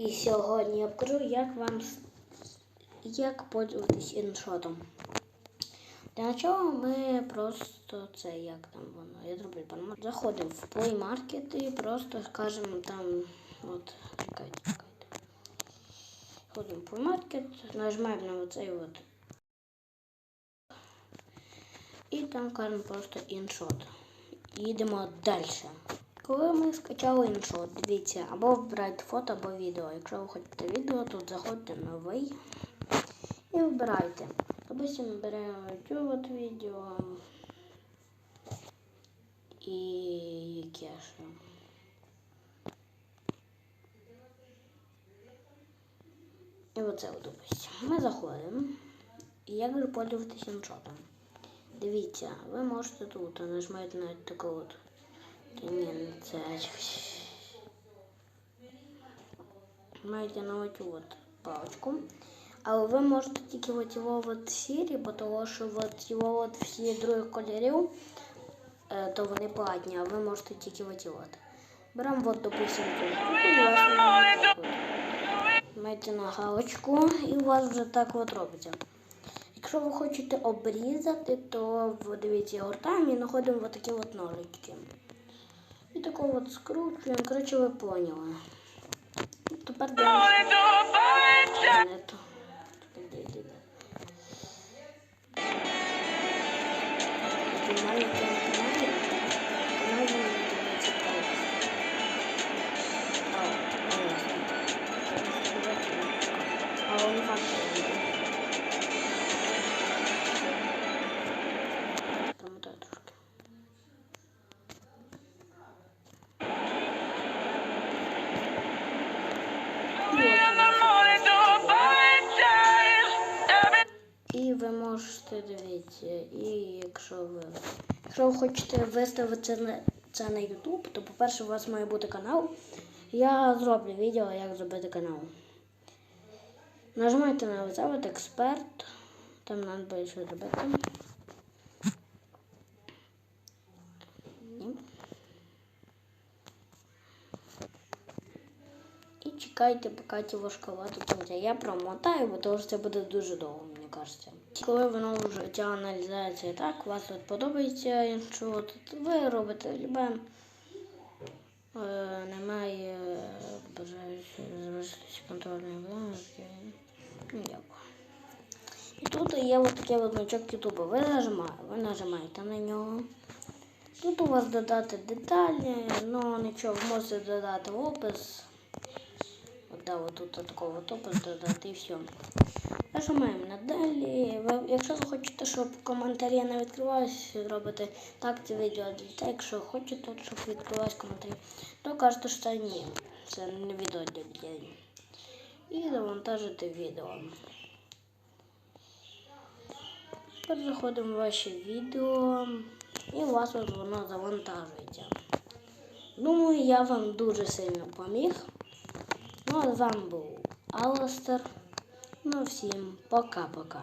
І сьогодні я покажу, як вам як пользуватись іншотом. Для начала ми просто це як там воно. Я зроблю панамар. Заходимо в Play Market і просто скажемо там от чекайте, чекайте. Ходимо в Play Market, нажимаємо на оцей от. І там кажемо просто іншот. Їдемо далі. Коли ми скачали іншот, дивіться, або вибирайте фото, або відео. Якщо ви хочете відео, тут заходьте новий і вибирайте. Ми беремо цю от відео. І яке ще. І оце от допустим. Ми заходимо. І я говорю пользуватися іншотом. Дивіться, ви можете тут нажимаєте на таку от. Не це. Маєте на оцю от паличку. Але ви можете тільки от його от сірі, бо того, що от його от всі других кольорів, е, то вони платні, а ви можете тільки от його. Беремо от, допустим, цю штуку і у вас вона от так от. Маєте на галочку і у вас вже так от робиться. Якщо ви хочете обрізати, то дивіться, гортаємо і знаходимо от такі от ножички. І тако от скручуємо. Коротше, ви поняли. Тепер дивимося. То. Тепер можете дивіться, і якщо ви, якщо ви хочете виставити це на, YouTube, то по-перше, у вас має бути канал. Я зроблю відео, як зробити канал. Нажимайте на от експерт. Там треба буде що зробити. І чекайте, поки ті важковато буде. Я промотаю, бо тому що це буде дуже довго, кажеться. Коли воно вже ця аналізація так, вас от подобається, от ви робите любе. Е, немає залишитися контрольної вимоги. Ніякого. І тут є от такий от значок Ютуба. Ви нажимаєте, ви нажимаєте на нього. Тут у вас додати деталі, ну нічого, можете додати опис. От, да, от тут такого от опис додати і все. Нажимаємо на далі. Якщо ви хочете, щоб коментарі не відкривалися, робите так це відео для. Якщо хочете, щоб відкривалися коментарі, то кажете, що ні. Це не відео для дітей. І завантажити відео. Тепер заходимо в ваше відео і у вас воно завантажується. Думаю, я вам дуже сильно поміг. Ну, а з вами був Алластер. Ну, всім пока-пока.